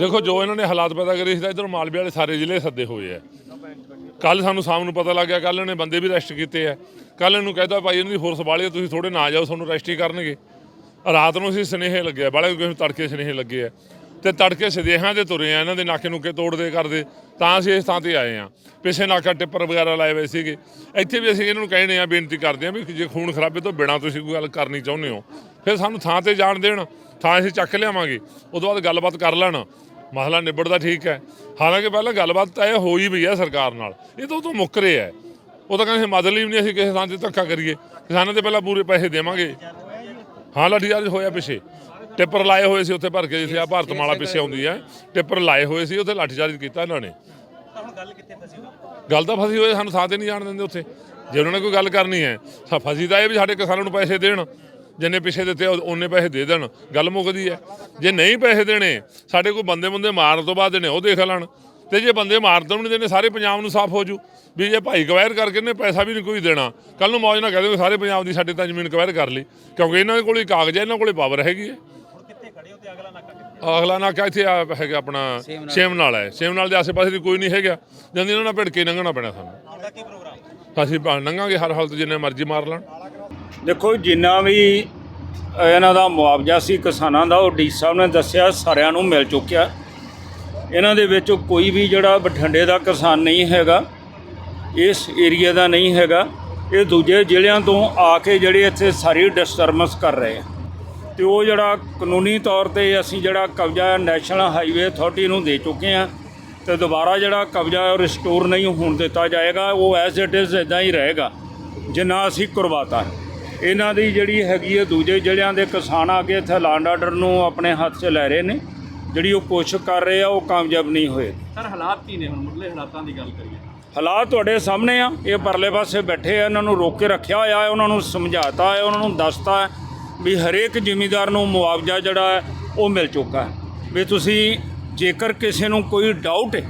ਦੇਖੋ ਜੋ ਇਹਨਾਂ ਨੇ ਹਾਲਾਤ ਪੈਦਾ ਕਰੇ ਸੀ ਤਾਂ ਇਧਰ ਮਾਲਵੇ ਵਾਲੇ ਸਾਰੇ ਜ਼ਿਲ੍ਹੇ ਸੱਦੇ ਹੋਏ ਆ। ਕੱਲ ਸਾਨੂੰ ਸ਼ਾਮ ਨੂੰ ਪਤਾ ਲੱਗ ਗਿਆ ਕੱਲ ਇਹਨੇ ਬੰਦੇ ਵੀ ਰੈਸਟ ਕੀਤੇ ਆ। ਕੱਲ ਇਹਨੂੰ ਕਹਿੰਦਾ ਭਾਈ ਇਹਨਾਂ ਦੀ ਫੋਰਸ ਵਾਲੀ ਆ, ਤੁਸੀਂ ਥੋੜੇ ਨਾ ਜਾਓ ਤੁਹਾਨੂੰ ਰੈਸਟ ਹੀ ਕਰਨਗੇ। ਰਾਤ ਨੂੰ ਅਸੀਂ ਸਨੇਹੇ ਲੱਗੇ ਆ ਬਾਲੇ ਕਿਸੇ ਤੜਕੇ ਸਨੇਹੇ ਲੱਗੇ ਆ। ਤੇ ਤੜਕੇ ਸਦੇਹਾਂ 'ਤੇ ਤੁਰੇ ਆ ਇਹਨਾਂ ਦੇ ਨਾਕੇ ਨੂਕੇ ਤੋੜਦੇ ਕਰਦੇ ਤਾਂ ਅਸੀਂ ਇਸ ਥਾਂ ਤੇ ਆਏ ਆ। ਪਿੱਛੇ ਨਾਕਾ ਟਿੱਪਰ ਵਗੈਰਾ ਲਾਏ ਹੋਏ ਸੀਗੇ। ਇੱਥੇ ਵੀ ਅਸੀਂ ਇਹਨਾਂ ਨੂੰ ਕਹਿਣੇ ਆ ਬੇਨਤੀ ਕਰਦੇ ਆ ਵੀ ਜੇ ਖੂਨ ਖਰਾਬੇ ਤੋਂ ਬਿਨਾਂ ਤੁਸੀਂ ਕੋਈ ਗੱਲ ਕਰਨੀ ਚਾਹੁੰਦੇ ਹੋ ਫਿਰ ਸਾਨੂੰ ਥਾਂ ਤੇ ਜਾਣ ਦੇਣ ਥਾਂ ਅਸੀਂ ਚੱਕ ਲਿਆਵਾਂਗੇ। ਉਦੋਂ ਬਾਅਦ ਗੱਲਬਾਤ ਕਰ ਲੈਣ। ਮਸਲਾ ਨਿਬੜਦਾ ਠੀਕ ਹੈ। ਹਾਲਾਂਕਿ ਪਹਿਲਾਂ ਗੱਲਬਾਤ ਤਾਂ ਇਹ ਹੋਈ ਵੀ ਹੈ ਸਰਕਾਰ ਨਾਲ। ਇਹ ਤਾਂ ਉਹ ਤੋਂ ਮੁੱਕ ਰਿਹਾ ਹੈ। ਉਹ ਤਾਂ ਕਹਿੰਦੇ ਮਦਦ ਲਈ ਵੀ ਨਹੀਂ ਅਸੀਂ ਕਿਸੇ ਥਾਂ ਤੇ ਧੱਕਾ ਕਰੀਏ। ਕਿਸਾਨਾਂ ਤੇ ਪਹਿਲਾਂ ਪੂਰੇ ਪੈਸੇ ਦੇਵਾਂਗੇ। ਹਾਂ ਲਾਠੀਚਾਰਜ ਹੋਇਆ ਪਿੱਛੇ। ਟਿੱਪਰ ਲਾਏ ਹੋਏ ਸੀ ਉੱਥੇ ਭਰ ਕੇ ਜਿੱਥੇ ਆ ਭਾਰਤ ਮਾਲਾ ਪਿੱਛੇ ਆਉਂਦੀ ਹੈ। ਟਿੱਪਰ ਲਾਏ ਹੋਏ ਸੀ ਉੱਥੇ ਲਾਠੀਚਾਰਜ ਕੀਤਾ ਇਹਨਾਂ ਨੇ। ਗੱਲ ਕਿੱਥੇ ਫਸੀ ਗੱਲ ਤਾਂ ਫਸੀ ਹੋਈ ਸਾਨੂੰ ਥਾਂ ਤੇ ਨਹੀਂ ਜਾਣ ਦਿੰਦੇ ਉੱਥੇ। ਜੇ ਉਹਨਾਂ ਨੇ ਕੋਈ ਗੱਲ ਕਰਨੀ ਹੈ ਫਸੀ ਤਾਂ ਇਹ ਵੀ ਸਾਡੇ ਕਿਸਾਨਾਂ ਨੂੰ ਪੈਸੇ ਦੇਣ। ਜਿੰਨੇ ਪਿੱਛੇ ਦਿੱਤੇ ਉਹ- ਉਹਨੇ ਪੈਸੇ ਦੇ ਦੇਣ। ਗੱਲ ਮੁੱਕਦੀ ਹੈ। ਜੇ ਨਹੀਂ ਪੈਸੇ ਦੇਣੇ ਸਾਡੇ ਕੋਲ ਬੰਦੇ ਬੰਦੇ ਮਾਰਨ ਤੋਂ ਬਾਅਦ ਨੇ ਉਹ ਦੇਖ ਲੈਣ। ਤੇ ਜੇ ਬੰਦੇ ਮਾਰ ਦੇਣ ਨਹੀਂ ਦੇਣੇ ਸਾਰੇ ਪੰਜਾਬ ਨੂੰ ਸਾਫ਼ ਹੋ ਜੂ। ਵੀ ਜੇ ਭਾਈ ਕਵੈਰ ਕਰਕੇ ਨੇ ਪੈਸਾ ਵੀ ਨਹੀਂ ਕੋਈ ਦੇਣਾ। ਕੱਲ ਨੂੰ ਮੌਜ ਨਾਲ ਕਹਿ ਦੇਵੇ ਸਾਰੇ ਪੰਜਾਬ ਦੀ ਸਾਡੇ ਤਾਂ ਜ਼ਮੀਨ ਕਵੈਰ ਕਰ ਲਈ। ਕਿਉਂਕਿ ਇਹਨਾਂ ਦੇ ਕੋਲ ਹੀ ਕਾਗਜ਼ ਹੈ ਇਹਨਾਂ ਕੋਲ ਹੀ ਪਾਵਰ ਹੈਗੀ ਹੈ। ਤੇ ਅਗਲਾ ਨਾਕਾ ਇੱਥੇ ਆ ਹੈਗਾ ਆਪਣਾ ਸੇਮ ਨਾਲ ਹੈ। ਸੇਮ ਨਾਲ ਦੇ ਆਸੇ-ਪਾਸੇ ਦੀ ਕੋਈ ਨਹੀਂ ਹੈਗਾ। ਜਾਂਦੀ ਇਹਨਾਂ ਨਾਲ ਭਿੜ ਕੇ ਲੰਘਣਾ ਪੈਣਾ ਸਾਨੂੰ। ਕੀ ਪ੍ਰੋਗਰਾਮ ਅਸੀਂ ਲੰਘਾਂਗੇ ਹਰ ਹਾਲਤ ਜਿੰਨੇ ਮਰਜ਼ੀ ਮਾਰ ਲੈਣ। ਦੇਖੋ ਜਿੰਨਾ ਵੀ ਇਹਨਾਂ ਦਾ ਮੁਆਵਜ਼ਾ ਸੀ ਕਿਸਾਨਾਂ ਦਾ, ਉਹ ਡੀ ਸਾਹਿਬ ਨੇ ਦੱਸਿਆ, ਸਾਰਿਆਂ ਨੂੰ ਮਿਲ ਚੁੱਕਿਆ। ਇਹਨਾਂ ਦੇ ਵਿੱਚ ਕੋਈ ਵੀ ਜਿਹੜਾ ਬਠਿੰਡੇ ਦਾ ਕਿਸਾਨ ਨਹੀਂ ਹੈਗਾ, ਇਸ ਏਰੀਆ ਦਾ ਨਹੀਂ ਹੈਗਾ, ਇਹ ਦੂਜੇ ਜ਼ਿਲ੍ਹਿਆਂ ਤੋਂ ਆ ਕੇ ਜਿਹੜੇ ਇੱਥੇ ਸਾਰੀ ਡਿਸਟਰਬੈਂਸ ਕਰ ਰਹੇ ਆ। ਤੇ ਉਹ ਜਿਹੜਾ ਕਾਨੂੰਨੀ ਤੌਰ ਤੇ ਅਸੀਂ ਜਿਹੜਾ ਕਬਜ਼ਾ ਨੈਸ਼ਨਲ ਹਾਈਵੇ ਅਥਾਰਟੀ ਨੂੰ ਦੇ ਚੁੱਕੇ ਆ, ਤੇ ਦੁਬਾਰਾ ਜਿਹੜਾ ਕਬਜ਼ਾ ਰਿਸਟੋਰ ਨਹੀਂ ਹੋਣ ਦਿੱਤਾ ਜਾਏਗਾ, ਉਹ ਐਜ਼ ਇਟ ਇਜ਼ ਇਦਾਂ ਹੀ ਰਹੇਗਾ, ਜਿੰਨਾ ਅਸੀਂ ਕਰਵਾਤਾ। ਹੈ ਇਹਨਾਂ ਦੀ ਜਿਹੜੀ ਹੈਗੀ ਹੈ ਦੂਜੇ ਜ਼ਿਲ੍ਹਿਆਂ ਦੇ ਕਿਸਾਨ ਆ ਕੇ ਇੱਥੇ ਲਾਂਡ ਆਰਡਰ ਨੂੰ ਆਪਣੇ ਹੱਥ 'ਚ ਲੈ ਰਹੇ ਨੇ। ਜਿਹੜੀ ਉਹ ਕੋਸ਼ਿਸ਼ ਕਰ ਰਹੇ ਆ ਉਹ ਕਾਮਯਾਬ ਨਹੀਂ ਹੋਏ। ਸਰ ਹਾਲਾਤ ਕੀ ਨੇ? ਹੁਣ ਮੁੱਢਲੇ ਹਾਲਾਤਾਂ ਦੀ ਗੱਲ ਕਰੀਏ। ਹਾਲਾਤ ਤੁਹਾਡੇ ਸਾਹਮਣੇ ਆ। ਇਹ ਪਰਲੇ ਪਾਸੇ ਬੈਠੇ ਆ ਇਹਨਾਂ ਨੂੰ ਰੋਕ ਕੇ ਰੱਖਿਆ ਹੋਇਆ ਹੈ ਉਹਨਾਂ ਨੂੰ ਸਮਝਾਤਾ ਹੈ ਉਹਨਾਂ ਨੂੰ ਦੱਸਤਾ ਹੈ ਵੀ ਹਰੇਕ ਜ਼ਿਮੀਂਦਾਰ ਨੂੰ ਮੁਆਵਜ਼ਾ ਜਿਹੜਾ ਹੈ ਉਹ ਮਿਲ ਚੁੱਕਾ ਹੈ। ਵੀ ਤੁਸੀਂ ਜੇਕਰ ਕਿਸੇ ਨੂੰ ਕੋਈ ਡਾਊਟ ਹੈ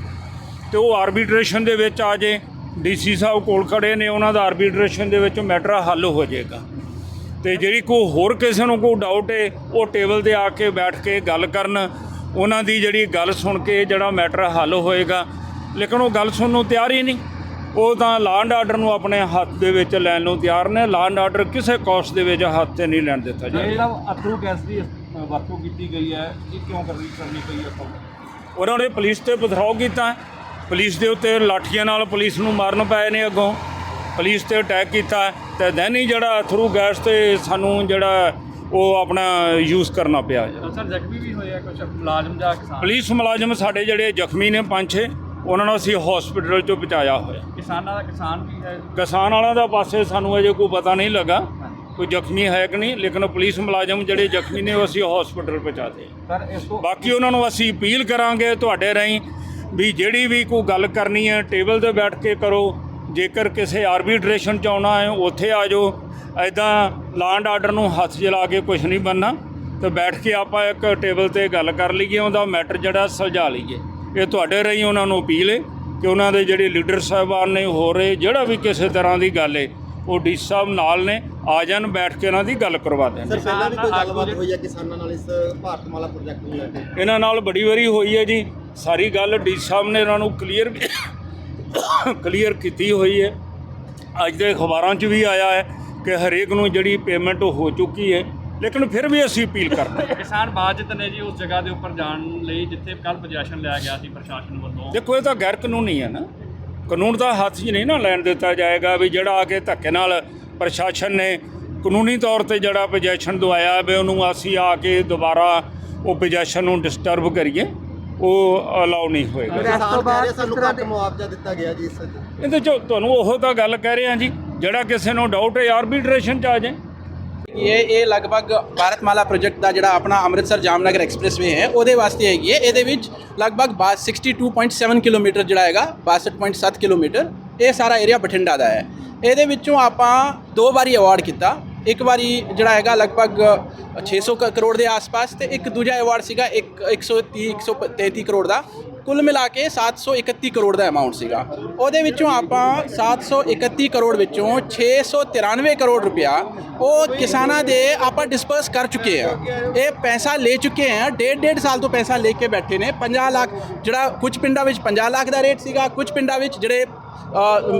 ਤੇ ਉਹ ਆਰਬਿਟ੍ਰੇਸ਼ਨ ਦੇ ਵਿੱਚ ਆ ਜੇ। ਡੀਸੀ ਸਾਹਿਬ ਕੋਲ ਖੜੇ ਨੇ ਉਹਨਾਂ ਦਾ ਆਰਬਿਟ੍ਰੇਸ਼ਨ ਦੇ ਵਿੱਚ ਮੈਟਰ ਹੱਲ ਹੋ ਜਾਏਗਾ। ਤੇ ਜਿਹੜੀ ਕੋਈ ਹੋਰ ਕਿਸੇ ਨੂੰ ਕੋਈ ਡਾਊਟ ਹੈ ਉਹ ਟੇਬਲ ਤੇ ਆ ਕੇ ਬੈਠ ਕੇ ਗੱਲ ਕਰਨ। ਉਹਨਾਂ ਦੀ ਜਿਹੜੀ ਗੱਲ ਸੁਣ ਕੇ ਜਿਹੜਾ ਮੈਟਰ ਹੱਲ ਹੋਏਗਾ। ਲੇਕਿਨ ਉਹ ਗੱਲ ਸੁਣਨ ਨੂੰ ਤਿਆਰ ਹੀ ਨਹੀਂ। ਉਹ ਤਾਂ ਲਾਂਡ ਆਰਡਰ ਨੂੰ ਆਪਣੇ ਹੱਥ ਦੇ ਵਿੱਚ ਲੈਣ ਨੂੰ ਤਿਆਰ ਨੇ। ਲਾਂਡ ਆਰਡਰ ਕਿਸੇ ਕੋਸਟ ਦੇ ਵਿੱਚ ਹੱਥ ਤੇ ਨਹੀਂ ਲੈਣ ਦਿੱਤਾ ਜਾਏਗਾ ਜਿਹੜਾ ਅਥਰੂ ਗੈਸ ਦੀ ਵਰਤੋਂ ਕੀਤੀ ਗਈ ਹੈ ਇਹ ਕਿਉਂ ਕਰਨੀ ਕਰਨੀ ਪਈ ਆਪਾਂ ਉਹਨਾਂ ਨੇ ਪੁਲਿਸ ਤੇ ਪਥਰਾਓ ਕੀਤਾ। ਪੁਲਿਸ ਦੇ ਉੱਤੇ ਲਾਠੀਆਂ ਨਾਲ ਪੁਲਿਸ ਨੂੰ ਮਾਰਨ ਪਏ ਨੇ ਅੱਗੋਂ। ਪੁਲਿਸ ਤੇ ਅਟੈਕ ਕੀਤਾ ਤੇ ਦੈਨ ਹੀ ਜਿਹੜਾ ਥਰੂ ਗੈਸ ਤੇ ਸਾਨੂੰ ਜਿਹੜਾ ਉਹ ਆਪਣਾ ਯੂਜ਼ ਕਰਨਾ ਪਿਆ। ਸਰ ਜ਼ਖਮੀ ਵੀ ਹੋਏ ਆ ਕੁਝ ਮੁਲਾਜ਼ਮ ਜਾਂ ਕਿਸਾਨ? ਪੁਲਿਸ ਮੁਲਾਜ਼ਮ ਸਾਡੇ ਜਿਹੜੇ ਜ਼ਖਮੀ ਨੇ ਪੰਜ ਛੇ ਉਹਨਾਂ ਨੂੰ ਅਸੀਂ ਹਸਪੀਟਲ ਚੋਂ ਪਹੁੰਚਾਇਆ ਹੋਇਆ। ਕਿਸਾਨਾਂ ਦਾ ਕਿਸਾਨ ਵੀ ਹੈ? ਕਿਸਾਨ ਵਾਲਿਆਂ ਦਾ ਪਾਸੇ ਸਾਨੂੰ ਅਜੇ ਕੋਈ ਪਤਾ ਨਹੀਂ ਲੱਗਾ ਕੋਈ ਜ਼ਖਮੀ ਹੈ ਕਿ ਨਹੀਂ ਲੇਕਿਨ ਪੁਲਿਸ ਮੁਲਾਜ਼ਮ ਜਿਹੜੇ ਜ਼ਖਮੀ ਨੇ ਉਹ ਅਸੀਂ ਹਸਪੀਟਲ ਪਹੁੰਚਾਤੇ। ਸਰ ਇਸ ਤੋਂ ਬਾਕੀ ਉਹਨਾਂ ਨੂੰ ਅਸੀਂ ਅਪੀਲ ਕਰਾਂਗੇ ਤੁਹਾਡੇ ਰਾਹੀਂ ਵੀ ਜਿਹੜੀ ਵੀ ਕੋਈ ਗੱਲ ਕਰਨੀ ਹੈ ਟੇਬਲ ਤੇ ਬੈਠ ਕੇ ਕਰੋ। ਜੇਕਰ ਕਿਸੇ ਆਰਬਿਟ੍ਰੇਸ਼ਨ ਚ ਆਉਣਾ ਹੈ ਉੱਥੇ ਆ ਜਾਓ। ਐਦਾਂ ਲਾਂਡ ਆਰਡਰ ਨੂੰ ਹੱਥ ਜਲਾ ਕੇ ਕੁਝ ਨਹੀਂ ਬੰਨਾ ਤੇ ਬੈਠ ਕੇ ਆਪਾਂ ਇੱਕ ਟੇਬਲ ਤੇ ਗੱਲ ਕਰ ਲਈਏ ਉਹਦਾ ਮੈਟਰ ਜਿਹੜਾ ਸੁਲਝਾ ਲਈਏ। ਇਹ ਤੁਹਾਡੇ ਰਾਹੀਂ ਉਹਨਾਂ ਨੂੰ ਅਪੀਲ ਹੈ ਕਿ ਉਹਨਾਂ ਦੇ ਜਿਹੜੇ ਲੀਡਰ ਸਾਹਿਬਾਨ ਨੇ ਹੋ ਰਹੇ ਜਿਹੜਾ ਵੀ ਕਿਸੇ ਤਰ੍ਹਾਂ ਦੀ ਗੱਲ ਹੈ ਉਹ ਡੀ ਸਾਹਿਬ ਨਾਲ ਨੇ ਆ ਜਾਣ ਬੈਠ ਕੇ ਉਹਨਾਂ ਦੀ ਗੱਲ ਕਰਵਾ ਦੇਣ। ਸਰ ਪਹਿਲਾਂ ਵੀ ਕੋਈ ਗੱਲਬਾਤ ਹੋਈ ਹੈ ਕਿਸਾਨਾਂ ਨਾਲ ਇਸ ਭਾਰਤਮਾਲਾ ਪ੍ਰੋਜੈਕਟ ਨੂੰ ਲੈ ਕੇ? ਇਹਨਾਂ ਨਾਲ ਬੜੀ ਵਾਰੀ ਹੋਈ ਹੈ ਜੀ। ਸਾਰੀ ਗੱਲ ਡੀ ਸਾਹਿਬ ਨੇ ਇਹਨਾਂ ਨੂੰ ਕਲੀਅਰ ਕਲੀਅਰ ਕੀਤੀ ਹੋਈ ਹੈ। ਅੱਜ ਦੇ ਅਖਬਾਰਾਂ 'ਚ ਵੀ ਆਇਆ ਹੈ ਕਿ ਹਰੇਕ ਨੂੰ ਜਿਹੜੀ ਪੇਮੈਂਟ ਹੋ ਚੁੱਕੀ ਹੈ। ਲੇਕਿਨ ਫਿਰ ਵੀ ਅਸੀਂ ਅਪੀਲ ਕਰਦੇ ਹਾਂ। ਕਿਸਾਨ ਬਾਜਤ ਨੇ ਜੀ ਉਸ ਜਗ੍ਹਾ ਦੇ ਉੱਪਰ ਜਾਣ ਲਈ ਜਿੱਥੇ ਕੱਲ ਪੋਜੀਸ਼ਨ ਲਿਆ ਗਿਆ ਸੀ ਪ੍ਰਸ਼ਾਸਨ ਵੱਲੋਂ। ਦੇਖੋ ਇਹ ਤਾਂ ਗੈਰ ਕਾਨੂੰਨੀ ਹੈ ਨਾ। ਕਾਨੂੰਨ ਦਾ ਹੱਥ 'ਚ ਨਹੀਂ ਨਾ ਲੈਣ ਦਿੱਤਾ ਜਾਏਗਾ ਵੀ ਜਿਹੜਾ ਆ ਕੇ ਧੱਕੇ ਨਾਲ ਪ੍ਰਸ਼ਾਸਨ ਨੇ ਕਾਨੂੰਨੀ ਤੌਰ ਤੇ ਜਿਹੜਾ ਪੋਜੀਸ਼ਨ ਦਵਾਇਆ ਵੀ ਉਹਨੂੰ ਅਸੀਂ ਆ ਕੇ ਦੁਬਾਰਾ ਉਹ ਪੋਜੀਸ਼ਨ ਨੂੰ ਡਿਸਟਰਬ ਕਰੀਏ। ਉਹ ਅਲਾਉ ਨਹੀਂ ਹੋਏਗਾ। ਕਿਸਾਨ ਕਹਿ ਰਹੇ ਸਾਨੂੰ ਘੱਟ ਮੁਆਵਜ਼ਾ ਦਿੱਤਾ ਗਿਆ ਜੀ ਇਸ ਇਹਦੇ ਚ ਤੁਹਾਨੂੰ ਉਹ ਤਾਂ ਗੱਲ ਕਹਿ ਰਹੇ ਆ ਜੀ ਜਿਹੜਾ ਕਿਸੇ ਨੂੰ ਡਾਊਟ ਹੈ ਆਰਬਿਟ੍ਰੇਸ਼ਨ ਚ ਆ ਜਾਏ। ਇਹ ਇਹ ਲਗਭਗ ਭਾਰਤਮਾਲਾ ਪ੍ਰੋਜੈਕਟ ਦਾ ਜਿਹੜਾ ਆਪਣਾ ਅੰਮ੍ਰਿਤਸਰ ਜਾਮਨਗਰ ਐਕਸਪ੍ਰੈਸਵੇ ਹੈ ਉਹਦੇ ਵਾਸਤੇ ਹੈਗੀ ਹੈ। ਇਹਦੇ ਵਿੱਚ ਲਗਭਗ ਬਾ- 62.7 ਕਿਲੋਮੀਟਰ ਜਿਹੜਾ ਹੈਗਾ 62.7 ਕਿਲੋਮੀਟਰ ਇਹ ਸਾਰਾ ਏਰੀਆ ਬਠਿੰਡਾ ਦਾ ਹੈ। ਇਹਦੇ ਵਿੱਚੋਂ ਆਪਾਂ ਦੋ ਵਾਰੀ ਅਵਾਰਡ ਕੀਤਾ। ਇੱਕ ਵਾਰੀ ਜਿਹੜਾ ਹੈਗਾ ਲਗਭਗ 600 ਕ- ਕਰੋੜ ਦੇ ਆਸ-ਪਾਸ ਤੇ ਇੱਕ ਦੂਜਾ ਅਵਾਰਡ ਸੀਗਾ ਇੱਕ 130 133 ਕਰੋੜ ਦਾ। ਕੁੱਲ ਮਿਲਾ ਕੇ 731 ਕਰੋੜ ਦਾ ਅਮਾਉਂਟ ਸੀਗਾ। ਉਹਦੇ ਵਿੱਚੋਂ ਆਪਾਂ 731 ਕਰੋੜ ਵਿੱਚੋਂ 693 ਕਰੋੜ ਰੁਪਇਆ ਉਹ ਕਿਸਾਨਾਂ ਦੇ ਆਪਾਂ ਡਿਸਪਰਸ ਕਰ ਚੁੱਕੇ ਆ ਇਹ ਪੈਸਾ ਲੈ ਚੁੱਕੇ ਆ ਡੇਢ ਡੇਢ ਸਾਲ ਤੋਂ ਪੈਸਾ ਲੈ ਕੇ ਬੈਠੇ ਨੇ। 50 ਲੱਖ ਜਿਹੜਾ ਕੁਝ ਪਿੰਡਾਂ ਵਿੱਚ 50 ਲੱਖ ਦਾ ਰੇਟ ਸੀਗਾ। ਕੁਝ ਪਿੰਡਾਂ ਵਿੱਚ ਜਿਹੜੇ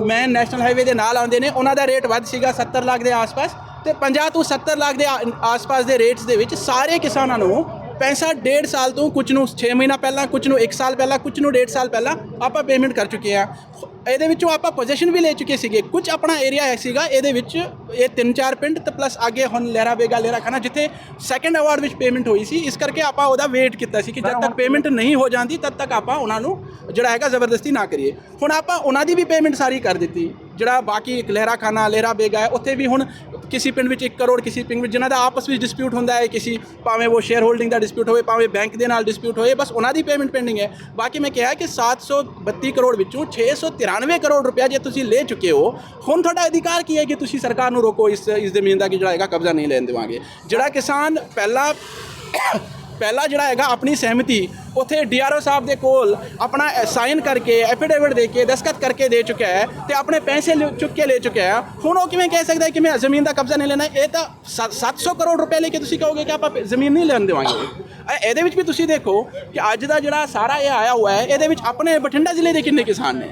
ਮੈਂ ਨੈਸ਼ਨਲ ਹਾਈਵੇ ਦੇ ਨਾਲ ਆਉਂਦੇ ਨੇ, ਉਹਨਾਂ ਦਾ ਰੇਟ ਵੱਧ ਸੀਗਾ 70 ਲੱਖ ਦੇ ਆਸ-ਪਾਸ। ਤੇ 50 ਤੋਂ 70 ਲੱਖ ਦੇ ਆਸ-ਪਾਸ ਦੇ ਰੇਟਸ ਦੇ ਵਿੱਚ ਸਾਰੇ ਕਿਸਾਨਾਂ ਨੂੰ ਪੈਸਾ ਡੇਢ ਸਾਲ ਤੋਂ ਕੁਝ ਨੂੰ 6 ਮਹੀਨਾ ਪਹਿਲਾਂ ਕੁਝ ਨੂੰ 1 ਸਾਲ ਪਹਿਲਾਂ ਕੁਝ ਨੂੰ ਡੇਢ ਸਾਲ ਪਹਿਲਾਂ ਆਪਾਂ ਪੇਮੈਂਟ ਕਰ ਚੁੱਕੇ ਆ ਇਹਦੇ ਵਿੱਚੋਂ ਆਪਾਂ ਪੋਜੀਸ਼ਨ ਵੀ ਲੈ ਚੁੱਕੇ ਸੀਗੇ। ਕੁਝ ਆਪਣਾ ਏਰੀਆ ਹੈ ਸੀਗਾ, ਇਹਦੇ ਵਿੱਚ ਇਹ ਤਿੰਨ ਚਾਰ ਪਿੰਡ ਤੇ ਪਲੱਸ ਅੱਗੇ ਹੁਣ ਲਹਿਰਾ ਬੇਗਾ, ਲਹਿਰਾ ਖਾਨਾ ਜਿੱਥੇ ਸੈਕੰਡ ਅਵਾਰਡ ਵਿੱਚ ਪੇਮੈਂਟ ਹੋਈ ਸੀ, ਇਸ ਕਰਕੇ ਆਪਾਂ ਉਹਦਾ ਵੇਟ ਕੀਤਾ ਸੀ ਕਿ ਜਦ ਤੱਕ ਪੇਮੈਂਟ ਨਹੀਂ ਹੋ ਜਾਂਦੀ, ਤਦ ਤੱਕ ਆਪਾਂ ਉਹਨਾਂ ਨੂੰ ਜਿਹੜਾ ਹੈਗਾ ਜ਼ਬਰਦਸਤੀ ਨਾ ਕਰੀਏ। ਹੁਣ ਆਪਾਂ ਉਹਨਾਂ ਦੀ ਵੀ ਪੇਮੈਂਟ ਸਾਰੀ ਕਰ ਦਿੱਤੀ। ਜਿਹੜਾ ਬਾਕੀ ਲਹਿਰਾ ਖਾਨਾ ਲਹਿਰਾ ਬੇਗਾ ਹੈ, ਉੱਥੇ ਵੀ ਹੁਣ ਕਿਸੇ ਪਿੰਡ ਵਿੱਚ 1 ਕਰੋੜ, ਕਿਸੇ ਪਿੰਡ ਵਿੱਚ ਜਿਨ੍ਹਾਂ ਦਾ ਆਪਸ ਵਿੱਚ ਡਿਸਪਿਊਟ ਹੁੰਦਾ ਹੈ, ਕਿਸੇ ਭਾਵੇਂ ਉਹ ਸ਼ੇਅਰ ਹੋਲਡਿੰਗ ਦਾ ਡਿਸਪਿਊਟ ਹੋਵੇ, ਭਾਵੇਂ ਬੈਂਕ ਦੇ ਨਾਲ ਡਿਸਪਿਊਟ ਹੋਵੇ, ਬਸ ਉਹਨਾਂ ਦੀ ਪੇਮੈਂਟ ਪੈਂਡਿੰਗ ਹੈ। ਬਾਕੀ ਮੈਂ ਕਿਹਾ ਕਿ 732 ਕਰੋੜ ਵਿੱਚੋਂ 693 ਕਰੋੜ ਰੁਪਇਆ ਜੇ ਤੁਸੀਂ ਲੈ ਚੁੱਕੇ ਹੋ, ਹੁਣ ਤੁਹਾਡਾ ਅਧਿਕਾਰ ਕੀ ਹੈ ਕਿ ਤੁਸੀਂ ਸਰਕਾਰ ਨੂੰ ਰੋਕੋ, ਇਸ ਇਸ ਜ਼ਮੀਨ ਦਾ ਕਿ ਜਿਹੜਾ ਹੈਗਾ ਕਬਜ਼ਾ ਨਹੀਂ ਲੈਣ ਦੇਵਾਂਗੇ? ਜਿਹੜਾ ਕਿਸਾਨ ਪਹਿਲਾਂ ਪਹਿਲਾ ਜਿਹੜਾ ਹੈਗਾ ਆਪਣੀ ਸਹਿਮਤੀ, ਉਥੇ ਡੀਆਰਓ ਸਾਹਿਬ ਦੇ ਕੋਲ ਆਪਣਾ ਸਾਈਨ ਕਰਕੇ ਐਫੀਡੇਵਿਟ ਦੇ ਕੇ ਦਸਖਤ ਕਰਕੇ ਦੇ ਚੁੱਕਿਆ ਹੈ ਤੇ ਆਪਣੇ ਪੈਸੇ ਲਿ- ਚੁੱਕ ਕੇ ਲੈ ਚੁੱਕਿਆ ਹੈ। ਹੁਣ ਉਹ ਕਿਵੇਂ ਕਹਿ ਸਕਦਾ ਹੈ ਕਿ ਮੈਂ ਜ਼ਮੀਨ ਦਾ ਕਬਜ਼ਾ ਨਹੀਂ ਲੈਣਾ? ਇਹ ਤਾਂ ਸੱਤ- 700 ਕਰੋੜ ਰੁਪਏ ਲੈ ਕੇ ਤੁਸੀਂ ਕਹੋਗੇ ਕਿ ਆਪਾਂ ਜ਼ਮੀਨ ਨਹੀਂ ਲੈਣ ਦੇਵਾਂਗੇ। ਇਹਦੇ ਵਿੱਚ ਵੀ ਤੁਸੀਂ ਦੇਖੋ ਕਿ ਅੱਜ ਦਾ ਜਿਹੜਾ ਸਾਰਾ ਇਹ ਆਇਆ ਹੋਇਆ ਹੈ, ਇਹਦੇ ਵਿੱਚ ਆਪਣੇ ਬਠਿੰਡਾ ਜ਼ਿਲ੍ਹੇ ਦੇ ਕਿੰਨੇ ਕਿਸਾਨ ਨੇ?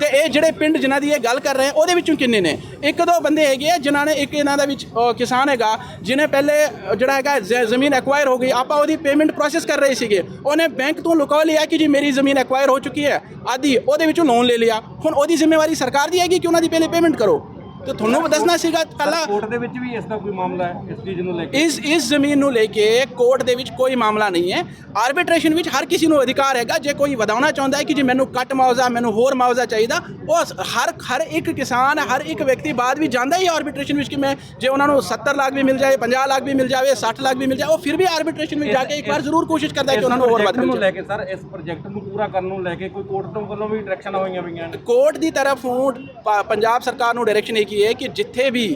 ਤੇ ਇਹ ਜਿਹੜੇ ਪਿੰਡ ਜਿਨ੍ਹਾਂ ਦੀ ਇਹ ਗੱਲ ਕਰ ਰਹੇ ਆ, ਉਹਦੇ ਵਿੱਚੋਂ ਕਿੰਨੇ ਨੇ? ਇੱਕ ਦੋ ਬੰਦੇ ਹੈਗੇ ਆ, ਜਿਨ੍ਹਾਂ ਨੇ ਇੱਕ ਇਹਨਾਂ ਦਾ ਵਿੱਚ ਕਿਸਾਨ ਹੈਗਾ, ਜਿਹਨੇ ਪਹਿਲੇ ਜਿਹੜਾ ਹੈਗਾ ਜ਼- ਜ਼ਮੀਨ ਐਕਵਾਇਰ ਹੋ ਗਈ। ਆਪਾਂ ਉਹਦੀ ਪੇਮੈਂਟ ਪ੍ਰੋਸੈਸ ਕਰ ਰਹੇ ਸੀਗੇ। ਉਹਨੇ ਬੈਂਕ ਤੋਂ ਲੁਕਾ ਲਿਆ ਕਿ ਜੀ ਮੇਰੀ ਜ਼ਮੀਨ ਐਕਵਾਇਰ ਹੋ ਚੁੱਕੀ ਹੈ। ਆਦੀ, ਉਹਦੇ ਵਿੱਚੋਂ ਲੋਨ ਲੈ ਲਿਆ। ਹੁਣ ਉਹਦੀ ਜ਼ਿੰਮੇਵਾਰੀ ਸਰਕਾਰ ਦੀ ਹੈਗੀ ਕਿ ਉਹਨਾਂ ਦੀ ਪਹਿਲੇ ਪੇਮੈਂਟ ਕਰੋ? ਤੇ ਤੁਹਾਨੂੰ ਦੱਸਣਾ ਸੀਗਾ ਪਹਿਲਾਂ ਕੋਰਟ ਦੇ ਵਿੱਚ ਵੀ ਇਸ ਦਾ ਕੋਈ ਮਾਮਲਾ ਹੈ ਇਸ ਚੀਜ਼ ਨੂੰ ਲੈ ਕੇ? ਇਸ ਇਸ ਜ਼ਮੀਨ ਨੂੰ ਲੈ ਕੇ ਕੋਰਟ ਦੇ ਵਿੱਚ ਕੋਈ ਮਾਮਲਾ ਨਹੀਂ ਹੈ। ਆਰਬਿਟ੍ਰੇਸ਼ਨ ਵਿੱਚ ਹਰ ਕਿਸੇ ਨੂੰ ਅਧਿਕਾਰ ਹੈਗਾ। ਜੇ ਕੋਈ ਵਧਾਉਣਾ ਚਾਹੁੰਦਾ ਹੈ ਕਿ ਜੀ ਮੈਨੂੰ ਕੱਟ ਮੁਆਵਜ਼ਾ ਮੈਨੂੰ ਹੋਰ ਮੁਆਵਜ਼ਾ ਚਾਹੀਦਾ ਉਹ ਹਰ ਹਰ ਇੱਕ ਕਿਸਾਨ ਹਰ ਇੱਕ ਵਿਅਕਤੀ ਬਾਅਦ ਵੀ ਜਾਂਦਾ ਹੀ ਆਰਬਿਟ੍ਰੇਸ਼ਨ ਵਿੱਚ ਕਿ ਮੈਂ ਜੇ ਉਹਨਾਂ ਨੂੰ 70 ਲੱਖ ਵੀ ਮਿਲ ਜਾਏ 50 ਲੱਖ ਵੀ ਮਿਲ ਜਾਵੇ 60 ਲੱਖ ਵੀ ਮਿਲ ਜਾਏ ਉਹ ਫਿਰ ਵੀ ਆਰਬਿਟ੍ਰੇਸ਼ਨ ਵਿੱਚ ਜਾ ਕੇ ਇੱਕ ਵਾਰ ਜ਼ਰੂਰ ਕੋਸ਼ਿਸ਼ ਕਰਦਾ ਹੈ ਕਿ ਉਹਨਾਂ ਨੂੰ ਹੋਰ ਵੱਧ ਮਿਲ ਕੇ ਸਰ ਇਸ ਪ੍ਰੋਜੈਕਟ ਨੂੰ ਪੂਰਾ ਕਰਨ ਨੂੰ ਲੈ ਕੇ ਕੋਈ ਕੋਰਟ ਤੋਂ ਵੱਲੋਂ ਵੀ ਡਾਇਰੈਕਸ਼ਨ ਹੋਈਆਂ ਪਈਆਂ ਨੇ? ਕੋਰਟ ਦੀ ਤਰਫੋਂ ਪੰਜਾਬ ਸਰਕਾਰ ਨੂੰ ਡਾਇਰੈਕਸ਼ਨ ਇਹ ਕੀ ਹੈ ਕਿ ਜਿੱਥੇ ਵੀ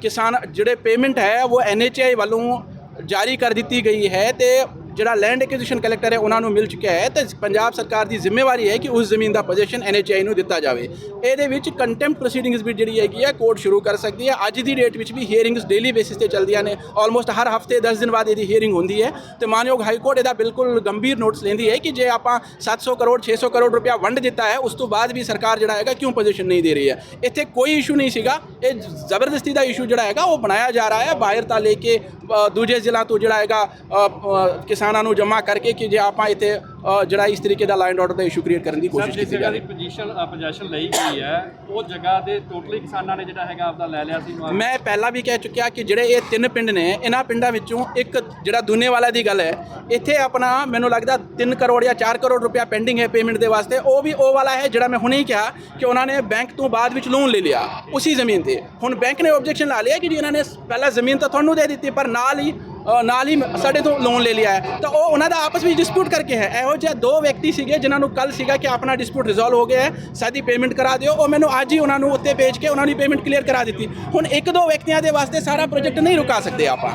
ਕਿਸਾਨ ਜਿਹੜੇ ਪੇਮੈਂਟ ਹੈ, ਉਹ ਐਨਐਚਆਈ ਵੱਲੋਂ ਜਾਰੀ ਕਰ ਦਿੱਤੀ ਗਈ ਹੈ ਤੇ ਜਿਹੜਾ ਲੈਂਡ ਐਕੁਜੀਸ਼ਨ ਕਲੈਕਟਰ ਹੈ ਉਹਨਾਂ ਨੂੰ ਮਿਲ ਚੁੱਕਿਆ ਹੈ। ਤੇ ਪੰਜਾਬ ਸਰਕਾਰ ਦੀ ਜ਼ਿੰਮੇਵਾਰੀ ਹੈ ਕਿ ਉਸ ਜ਼ਮੀਨ ਦਾ ਪੋਜੀਸ਼ਨ ਐਨਐਚਆਈ ਨੂੰ ਦਿੱਤਾ ਜਾਵੇ। ਇਹਦੇ ਵਿੱਚ ਕੰਟੈਂਪਟ ਪ੍ਰੋਸੀਡਿੰਗਸ ਵੀ ਜਿਹੜੀ ਹੈਗੀ ਹੈ ਕੋਰਟ ਸ਼ੁਰੂ ਕਰ ਸਕਦੀ ਹੈ। ਅੱਜ ਦੀ ਡੇਟ ਵਿੱਚ ਵੀ ਹੀਅਰਿੰਗਸ ਡੇਲੀ ਬੇਸਿਸ ਤੇ ਚੱਲਦੀਆਂ ਨੇ। ਆਲਮੋਸਟ ਹਰ ਹਫ਼ਤੇ 10 ਦਿਨ ਬਾਅਦ ਇਹਦੀ ਹੀਅਰਿੰਗ ਹੁੰਦੀ ਹੈ। ਤੇ ਮਾਨਯੋਗ ਹਾਈ ਕੋਰਟ ਇਹਦਾ ਬਿਲਕੁਲ ਗੰਭੀਰ ਨੋਟਿਸ ਲੈਂਦੀ ਹੈ ਕਿ ਜੇ ਆਪਾਂ 700 ਕਰੋੜ 600 ਕਰੋੜ ਰੁਪਇਆ ਵੰਡ ਦਿੱਤਾ ਹੈ ਉਸ ਤੋਂ ਬਾਅਦ ਵੀ ਸਰਕਾਰ ਜਿਹੜਾ ਹੈਗਾ ਕਿਉਂ ਪੋਜੀਸ਼ਨ ਨਹੀਂ ਦੇ ਰਹੀ ਹੈ? ਇੱਥੇ ਕੋਈ ਇਸ਼ੂ ਨਹੀਂ ਸੀਗਾ। ਇਹ ਜ਼ਬਰਦਸਤੀ ਦਾ ਇਸ਼ੂ ਜਿਹੜਾ ਹੈਗਾ ਉਹ ਬਣਾਇਆ ਜਾ ਰਿਹਾ ਹੈ। ਬਾਹਰ ਤਾਂ ਲੈ ਕੇ ਦੂਜੇ ਜ਼ਿਲ੍ਹਾ ਤੋਂ ਜਿਹੜਾ ਹੈਗਾ ਅ, ਕਿਸਾਨਾਂ ਨੂੰ ਜਮ੍ਹਾਂ ਕਰਕੇ ਕਿ ਜੇ ਆਪਾਂ ਇੱਥੇ ਜਿਹੜਾ ਇਸ ਤਰੀਕੇ ਦਾ ਲਾਈਨ ਆਰਡਰ ਦਾ ਇਸ਼ੂ ਕ੍ਰੀਏਟ ਕਰਨ ਦੀ ਕੋਸ਼ਿਸ਼ ਕੀਤੀ ਜਾ ਰਹੀ ਹੈ ਪੋਜੀਸ਼ਨ ਪੋਜੀਸ਼ਨ ਲਈ ਗਈ ਹੈ ਉਹ ਜਗ੍ਹਾ ਦੇ ਟੋਟਲੀ ਕਿਸਾਨਾਂ ਨੇ ਜਿਹੜਾ ਹੈਗਾ ਆਪਦਾ ਲੈ ਲਿਆ ਸੀ। ਮੈਂ ਪਹਿਲਾਂ ਵੀ ਕਹਿ ਚੁੱਕਿਆ ਕਿ ਜਿਹੜੇ ਇਹ ਤਿੰਨ ਪਿੰਡ ਨੇ ਇਹਨਾਂ ਪਿੰਡਾਂ ਵਿੱਚੋਂ ਇੱਕ ਜਿਹੜਾ ਦੁਨੇ ਵਾਲਾ ਦੀ ਗੱਲ ਹੈ ਇੱਥੇ ਆਪਣਾ ਮੈਨੂੰ ਲੱਗਦਾ 3 ਕਰੋੜ ਜਾਂ 4 ਕਰੋੜ ਰੁਪਇਆ ਪੈਂਡਿੰਗ ਹੈ ਪੇਮੈਂਟ ਦੇ ਵਾਸਤੇ। ਉਹ ਵੀ ਉਹ ਵਾਲਾ ਹੈ ਜਿਹੜਾ ਮੈਂ ਹੁਣੇ ਹੀ ਕਿਹਾ ਕਿ ਉਹਨਾਂ ਨੇ ਬੈਂਕ ਤੋਂ ਬਾਅਦ ਵਿੱਚ ਲੋਨ ਲੈ ਲਿਆ ਉਸੇ ਜ਼ਮੀਨ ਤੇ। ਹੁਣ ਬੈਂਕ ਨੇ ਆਬਜੈਕਸ਼ਨ ਲਾ ਲਿਆ ਕਿ ਜੀ ਇਹਨਾਂ ਨੇ ਪਹਿਲਾਂ ਜ਼ਮੀਨ ਤਾਂ ਤੁਹਾਨੂੰ ਦੇ ਦਿੱਤੀ ਪਰ ਨਾਲ ਹੀ ਨਾਲ ਹੀ ਸਾਡੇ ਤੋਂ ਲੋਨ ਲੈ ਲਿਆ ਹੈ। ਤਾਂ ਉਹ ਉਹਨਾਂ ਦਾ ਆਪਸ ਵਿੱਚ ਡਿਸਪਿਊਟ ਕਰਕੇ ਹੈ। ਇਹੋ ਜਿਹੇ ਦੋ ਵਿਅਕਤੀ ਸੀਗੇ ਜਿਨ੍ਹਾਂ ਨੂੰ ਕੱਲ ਸੀਗਾ ਕਿ ਆਪਣਾ ਡਿਸਪਿਊਟ ਰਿਜ਼ੋਲਵ ਹੋ ਗਿਆ ਹੈ। ਸਾਡੀ ਪੇਮੈਂਟ ਕਰਾ ਦਿਓ। ਉਹ ਮੈਨੂੰ ਅੱਜ ਹੀ ਉਹਨਾਂ ਨੂੰ ਉੱਤੇ ਭੇਜ ਕੇ ਉਹਨਾਂ ਦੀ ਪੇਮੈਂਟ ਕਲੀਅਰ ਕਰਾ ਦਿੱਤੀ। ਹੁਣ ਇੱਕ ਦੋ ਵਿਅਕਤੀਆਂ ਦੇ ਵਾਸਤੇ ਸਾਰਾ ਪ੍ਰੋਜੈਕਟ ਨਹੀਂ ਰੁਕਾ ਸਕਦੇ ਆਪਾਂ।